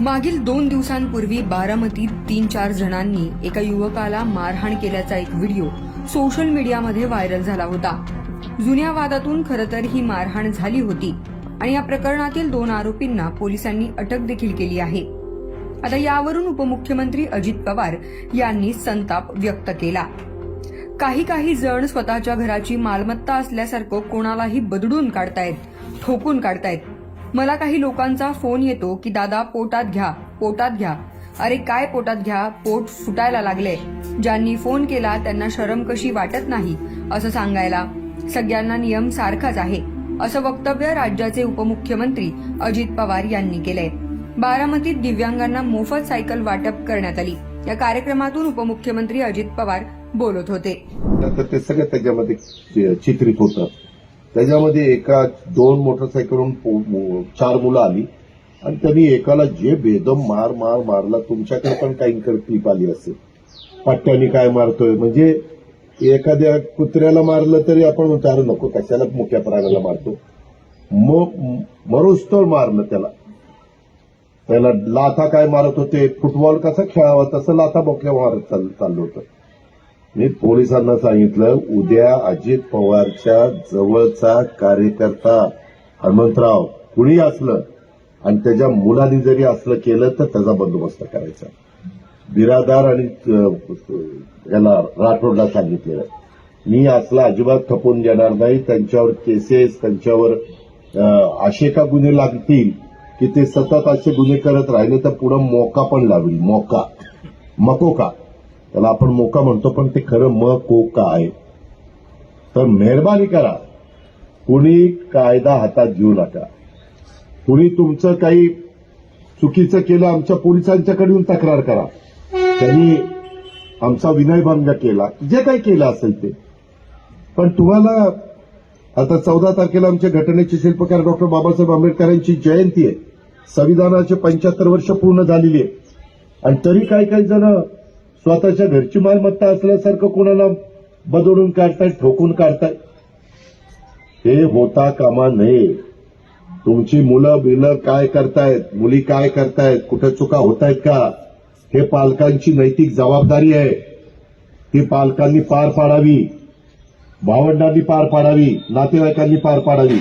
मागील दोन दिवसांपूर्वी बारामतीत तीन चार जणांनी एका युवकाला मारहाण केल्याचा एक व्हिडिओ सोशल मीडियामध्ये व्हायरल झाला होता. जुन्या वादातून खरं तर ही मारहाण झाली होती आणि या प्रकरणातील दोन आरोपींना पोलिसांनी अटक देखील केली आहे. आता यावरून उपमुख्यमंत्री अजित पवार यांनी संताप व्यक्त केला. काही काही जण स्वतःच्या घराची मालमत्ता असल्यासारखं कोणालाही बदडून काढतायत ठोकून काढतायत. मला काही लोकांचा फोन येतो की दादा पोटात घ्या पोटात घ्या. अरे काय पोटात घ्या? पोट फुटायला लागले. ज्यांनी फोन केला त्यांना शरम कशी वाटत नाही असं सांगायला. सगळ्यांना नियम सारखाच आहे असं वक्तव्य राज्याचे उपमुख्यमंत्री अजित पवार यांनी केलंय. बारामतीत दिव्यांगांना मोफत सायकल वाटप करण्यात आली. या कार्यक्रमातून उपमुख्यमंत्री अजित पवार बोलत होते. ते सगळं त्याच्यामध्ये चित्रित होतं त्याच्यामध्ये एका दोन मोटरसायकलवरून चार मुलं आली. आणि त्यांनी एकाला जे बेदम मार मार मारला तुमच्याकडे पण काही क्लिप आली असेल. पट्ट्याने काय मारतोय? म्हणजे एखाद्या कुत्र्याला मारलं तरी आपण म्हणतो अरे नको. कशाला मुख्या प्राण्याला मारतो? मग मरुस्तोर मारलं त्याला. त्याला लाथा काय मारत होते? फुटबॉल कसा खेळावा? तसं लाथा बोक्या मारत चाल- चाललं होतं. मी पोलिसांना सांगितलं उद्या अजित पवारच्या जवळचा कार्यकर्ता हनुमंतराव कुणी असलं आणि त्याच्या मुलांनी जरी असलं केलं तर त्याचा बंदोबस्त करायचा. बिरादार आणि याला राठोडला सांगितलेलं. मी असला अजिबात खपून देणार नाही त्यांच्यावर केसेस त्यांच्यावर असे का गुन्हे लागतील की ते सतत असे गुन्हे करत राहिले तर पुढं मोका पण लावेल. मोका. मकोका त्याला आपण मोका म्हणतो पण ते खरं म को का आहे? तर मेहरबानी करा. कुणी कायदा हातात घेऊ नका. कुणी तुमचं काही चुकीचं केलं आमच्या पोलिसांच्याकडे येऊन तक्रार करा. त्यांनी आमचा विनयभंग केला. जे काही केलं असेल ते. पण तुम्हाला आता चौदा तारखेला आमच्या घटनेचे शिल्पकार डॉक्टर बाबासाहेब आंबेडकरांची जयंती आहे. संविधानाचे पंच्याहत्तर वर्ष पूर्ण झालेली आहे. आणि तरी काही काही जण स्वतःच्या घरची मालमत्ता असल्यासारखं कोणाला बदलून काढतायत ठोकून काढतायत हे होता कामा नये. तुमची मुलं बिलं काय करतायत? मुली काय करतायत? कुठे चुका होत आहेत का? हे पालकांची नैतिक जबाबदारी आहे. ती पालकांनी पार पाडावी. भावंडांनी पार पाडावी. नातेवाईकांनी पार पाडावी.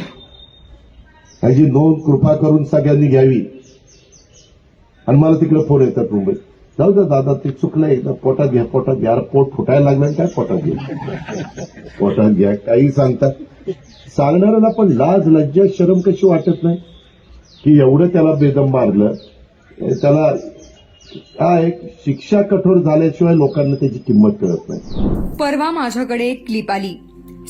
ह्याची नोंद कृपा करून सगळ्यांनी घ्यावी. आणि मला तिकडे फोन येतात मुंबईत. जाऊ द्या दादा ते चुकलं पोटात घ्या पोटात घ्या. पोट फुटायला लागलं काय पोटात घ्या पोटात घ्या काही सांगतात सांगणाऱ्याला पण लाज लज्जा शरम कशी वाटत नाही? की एवढं त्याला बेदम मारलं. त्याला काय शिक्षा कठोर झाल्याशिवाय लोकांना त्याची किंमत कळत नाही. परवा माझ्याकडे एक क्लिप आली.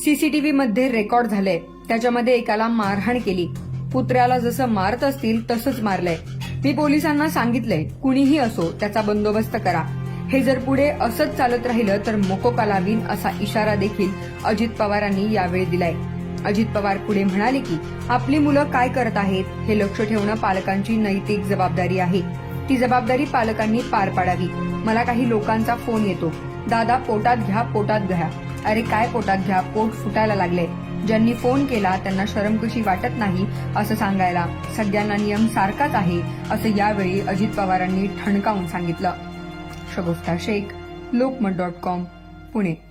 सीसीटीव्ही मध्ये रेकॉर्ड झालंय. त्याच्यामध्ये एकाला मारहाण केली. पुत्र्याला जसं मारत असतील तसंच मारलंय. मी पोलिसांना सांगितलंय कुणीही असो त्याचा बंदोबस्त करा. हे जर पुढे असंच चालत राहिलं तर मोकोका लावीन असा इशारा देखील अजित पवारांनी यावेळी दिलाय. अजित पवार पुढे म्हणाले की आपली मुलं काय करत आहेत हे लक्ष ठेवणं पालकांची नैतिक जबाबदारी आहे. ती जबाबदारी पालकांनी पार पाडावी. मला काही लोकांचा फोन येतो. दादा पोटात घ्या पोटात घ्या. अरे काय पोटात घ्या? पोट फुटायला लागले ज्यांनी फोन केला त्यांना शरम कशी वाटत नाही असं सांगायला. सगळ्यांना नियम सारखाच आहे असं यावेळी अजित पवारांनी ठणकावून सांगितलं. Shagufta Shaikh Lokmat dot com Pune.